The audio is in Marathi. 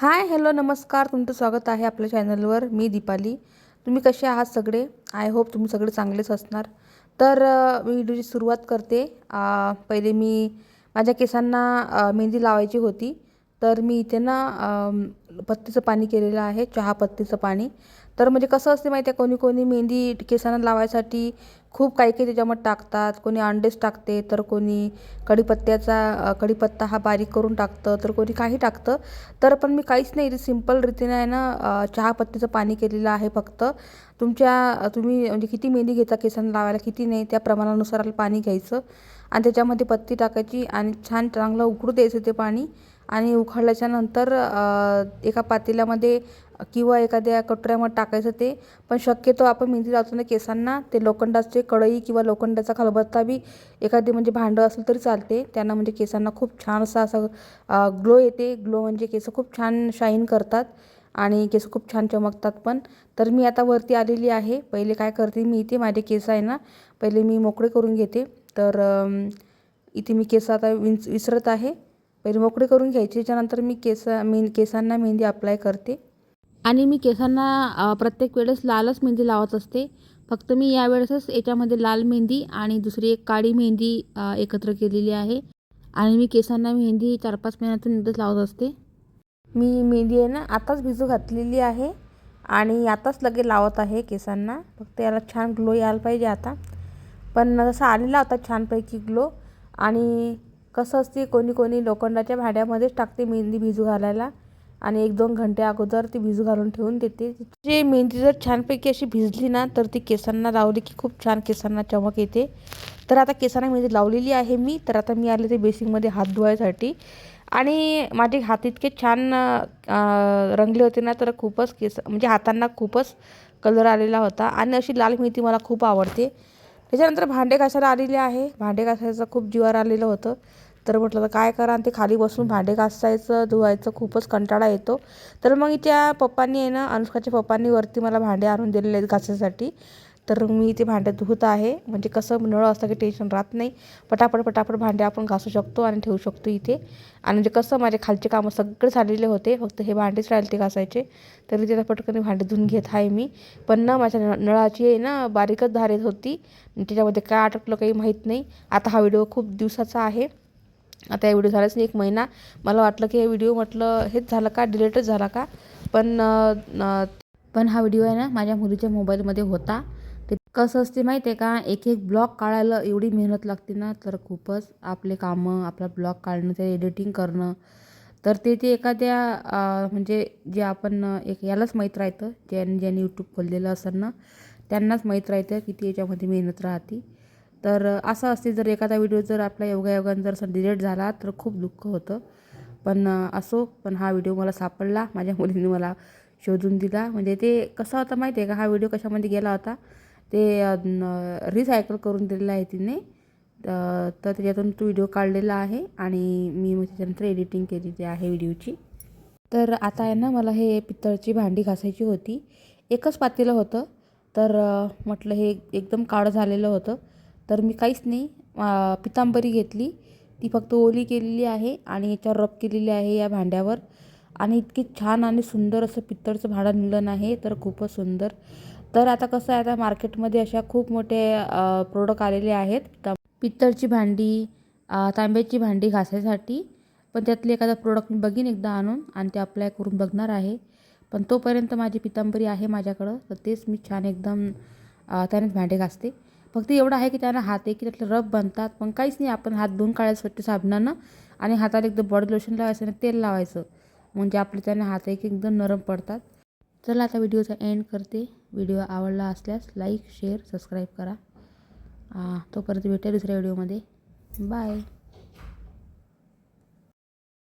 हाय हॅलो नमस्कार. तुमचं स्वागत आहे आपल्या चॅनलवर. मी दीपाली. तुम्ही कसे आहात सगळे? आय होप तुम्ही सगळे चांगलेच असणार. तर मी व्हिडिओची सुरुवात करते. पहिले मी माझ्या केसांना मेहंदी लावायची होती. तर मी इथे ना पत्तीचं पाणी केलेलं आहे चहा पत्तीचं पाणी. तर म्हणजे कसं असते माहिती आहे कोणी कोणी मेहंदी केसांना लावायसाठी खूप काही काही त्याच्यामध्ये टाकतात. कोणी अंडेच टाकते तर कोणी कढीपत्त्याचा कढीपत्ता हा बारीक करून टाकतं तर कोणी काही टाकतं. तर पण मी काहीच नाही सिंपल रीतीने आहे ना चहापत्तीचं पाणी केलेलं आहे फक्त. तुमच्या तुम्ही म्हणजे किती मेहंदी घेता केसांना लावायला किती नाही त्या प्रमाणानुसार पाणी घ्यायचं. आणि त्याच्यामध्ये पत्ती टाकायची आणि छान चांगलं उकळू द्यायचं ते पाणी. आणि उकळल्याच्यानंतर एका पातेल्यामध्ये किंवा एखाद्या कटोऱ्यामध्ये टाकायचं ते. पण शक्यतो आपण मेहंदी लावताना केसांना ते लोखंडाचे कढई किंवा लोखंडाचा खलबत्ता बी एखादी म्हणजे भांडं असलं तरी चालते. त्यांना म्हणजे केसांना खूप छान असा असं ग्लो येते. ग्लो म्हणजे केस खूप छान शाईन करतात आणि केस खूप छान चमकतात पण. तर मी आता वरती आलेली आहे. पहिले काय करते मी इथे माझे केस आहे ना पहिले मी मोकळे करून घेते. तर इथे मी केस आता विंच विसरत आहे. पहिले मोकळे करून घ्यायचे त्याच्यानंतर मी केस मेन केसांना मेहंदी अप्लाय करते. आणि मी केसांना प्रत्येक वेळेस लालच मेहंदी लावत असते. फक्त मी यावेळेसच याच्यामध्ये लाल मेहंदी आणि दुसरी एक काळी मेहंदी एकत्र केलेली आहे. आणि मी केसांना मेहंदी चार पाच महिन्यातून एकदाच लावत असते. मी मेहंदी आहे ना आताच भिजू घातलेली आहे. आणि आताच लगे लावत आहे केसांना. फक्त याला छान ग्लो यायला पाहिजे आता. पण जसा आलेला होता छानपैकी ग्लो आणि कसं असते कोणी कोणी लोखंडाच्या भांड्यामध्येच टाकते मेहंदी भिजू घालायला आणि एक दोन घंटे अगोदर ती भिजू घालून ठेवून देते. जे मेहंदी जर छानपैकी अशी भिजली ना तर ती केसांना लावली की खूप छान केसांना चमक येते. तर आता केसांना मेहंदी लावलेली आहे मी तर आता मी आले ते बेसिंगमध्ये हात धुवायसाठी. आणि माझे हात इतके छान रंगले होते ना तर खूपच केस म्हणजे हातांना खूपच कलर आलेला होता. आणि अशी लाल मेहंदी मला खूप आवडते. त्याच्यानंतर भांडे घासायला आलेले आहे. भांडे घासायचं खूप जीवावर आलेलं होतं. तर म्हटलं तर काय करा? ते खाली बसून भांडे घासायचं धुवायचं खूपच कंटाळा येतो. तर मग त्या पप्पांनी आहे ना अनुष्काच्या पप्पांनी वरती मला भांडे आणून दिलेले आहेत घासायसाठी. तर मी ते भांडे धुत आहे. म्हणजे कसं नळ असलं की टेन्शन राहत नाही. पटापट पटापट भांडे आपण घासू शकतो आणि ठेवू शकतो इथे. आणि म्हणजे कसं माझे खालचे कामं सगळे झालेले होते. फक्त हे भांडेच राहिले ते घासायचे. तरी त्याला पटकन भांडे धुवून घेत आहे मी. पण ना माझ्या नळ नळाची आहे ना बारीकच धार येत होती. त्याच्यामध्ये काय अटकलं काही माहीत नाही. आता हा व्हिडिओ खूप दिवसाचा आहे. आता या व्हिडिओ झालाच नाही एक महिना. मला वाटलं की हे व्हिडिओ म्हटलं हेच झालं का? डिलेटच झाला का? पण पण हा व्हिडिओ आहे ना माझ्या मुलीच्या मोबाईलमध्ये होता. ते कसं असते माहिती आहे का एक एक ब्लॉग काढायला एवढी मेहनत लागते ना तर खूपच आपले कामं आपला ब्लॉग काढणं ते एडिटिंग करणं. तर ते ते एखाद्या म्हणजे जे आपण एक यालाच माहीत राहतं ज्यांनी ज्यांनी यूट्यूब खोललेलं असेल ना त्यांनाच माहीत राहतं किती याच्यामध्ये मेहनत राहते. तर असं असते जर एखादा व्हिडिओ जर आपला योगायोगानं जर डिलेट झाला तर खूप दुःख होतं. पण असो पण हा व्हिडिओ मला सापडला माझ्या मुलीने मला शोधून दिला. म्हणजे ते कसा होता माहिती आहे का हा व्हिडिओ कशामध्ये गेला होता? ते रिसायकल करून दिलेलं आहे तिने. तर त्याच्यातून तो व्हिडिओ काढलेला आहे आणि मी मग त्याच्यानंतर एडिटिंग केलेली आहे व्हिडिओची तर आता आहे ना मला हे पितळची भांडी घासायची होती. एकच पातेलं होतं. तर म्हटलं हे एकदम काळं झालेलं होतं. तर मी काहीच नाही पितांबरी घेतली. ती फक्त ओली केलेली आहे आणि याच्यावर रब केलेली आहे या भांड्यावर. आणि इतकी छान आणि सुंदर असं पितळचं भांडं निघलं आहे तर खूपच सुंदर. तर आता कसं आहे आता मार्केटमध्ये अशा खूप मोठे प्रोडक्ट आलेले आहेत. पित्तळची भांडी तांब्याची भांडी घासायसाठी पण त्यातले एखादा प्रोडक्ट मी बघीन एकदा आणून आणि ते अप्लाय करून बघणार आहे. पण तोपर्यंत माझी पितांबरी आहे माझ्याकडं तर तेच मी छान एकदम त्यानेच भांडे घासते. फक्त एवढं आहे की त्यांना हात आहे की त्यातले रब बनतात पण काहीच नाही आपण हात धुवून काढायचं स्वच्छ साबणानं आणि हाताला एकदम बॉडी लोशन लावायचं आणि तेल लावायचं. म्हणजे आपले त्याने हात आहे की एकदम नरम पडतात. चला आता व्हिडिओचा एंड करते. व्हिडिओ आवडला असल्यास लाईक शेअर सबस्क्राईब करा. तोपर्यंत भेटूया दुसऱ्या व्हिडिओमध्ये. बाय